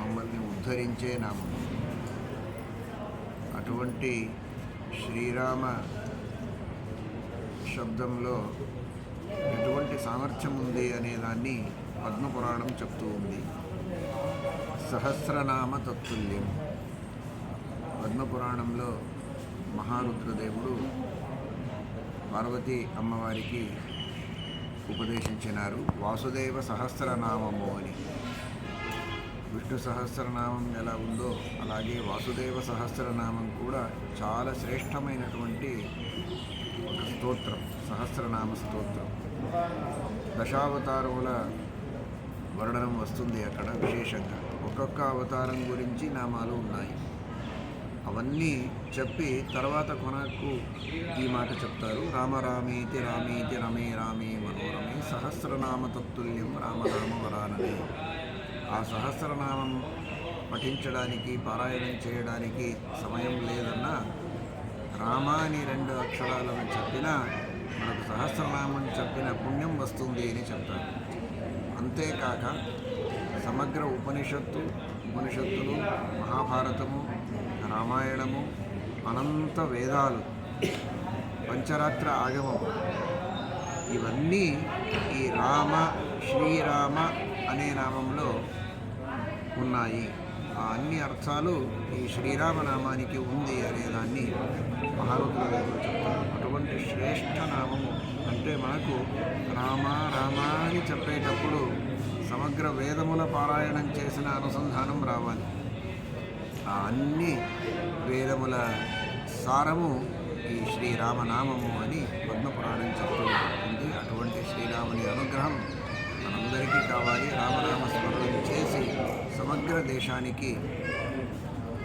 మమ్మల్ని ఉద్ధరించే నామము అటువంటి శ్రీరామ శబ్దంలో ఎటువంటి సామర్థ్యం ఉంది అనేదాన్ని పద్మపురాణం చెప్తూ ఉంది. సహస్రనామ తత్తుల్యం. పద్మపురాణంలో మహారుద్రదేవుడు పార్వతి అమ్మవారికి ఉపదేశించినారు వాసుదేవ సహస్రనామము అని. విష్ణు సహస్రనామం ఎలా ఉందో అలాగే వాసుదేవ సహస్రనామం కూడా చాలా శ్రేష్టమైనటువంటి ఒక స్తోత్రం సహస్రనామ స్తోత్రం. దశావతారముల వర్ణనం వస్తుంది అక్కడ విశేషంగా. ఒక్కొక్క అవతారం గురించి నామాలు ఉన్నాయి. అవన్నీ చెప్పి తర్వాత కొనకు ఈ మాట చెప్తారు. రామరామేతి రామేతి రమే రామే మనోరమే సహస్రనామ తత్తుల్యం రామనామ వరాననే. ఆ సహస్రనామం పఠించడానికి పారాయణం చేయడానికి సమయం లేదన్నా రామ అని రెండు అక్షరాలను చెప్పినా మనకు సహస్రనామం చెప్పిన పుణ్యం వస్తుంది అని చెప్తారు. అంతేకాక సమగ్ర ఉపనిషత్తు ఉపనిషత్తులు మహాభారతము రామాయణము అనంత వేదాలు పంచరాత్ర ఆగమం ఇవన్నీ ఈ రామ శ్రీరామ అనే నామంలో ఉన్నాయి. ఆ అన్ని అర్థాలు ఈ శ్రీరామ నామానికి ఉంది అనేదాన్ని మహారుద్రులు చెప్తారు. అటువంటి శ్రేష్ఠ నామము అంటే మనకు రామ రామ అని చెప్పేటప్పుడు సమగ్ర వేదముల పారాయణం చేసిన అనుసంధానం రావాలి. ఆ అన్ని వేదముల సారము ఈ శ్రీరామనామము అని పద్మపురాణం చెప్తారు సమగ్ర దేశానికి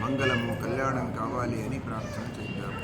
మంగళము కళ్యాణం కావాలి అని ప్రార్థన చేద్దాము